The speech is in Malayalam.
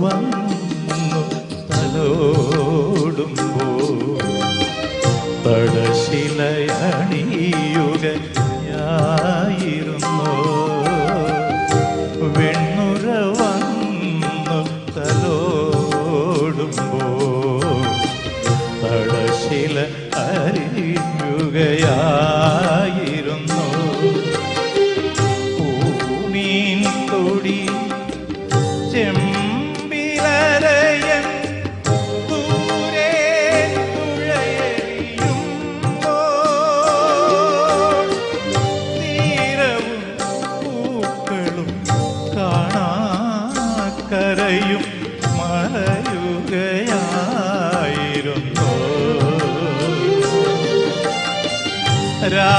വന്നു തലോടുമ്പോ തടശിലയണിയുകയായിരുന്നു വെണ്ണുര വന്നു തലോടുമ്പോ തടശില അറിയുകയായിരുന്നു കരയും മഴയുകയായിരുന്നു രാ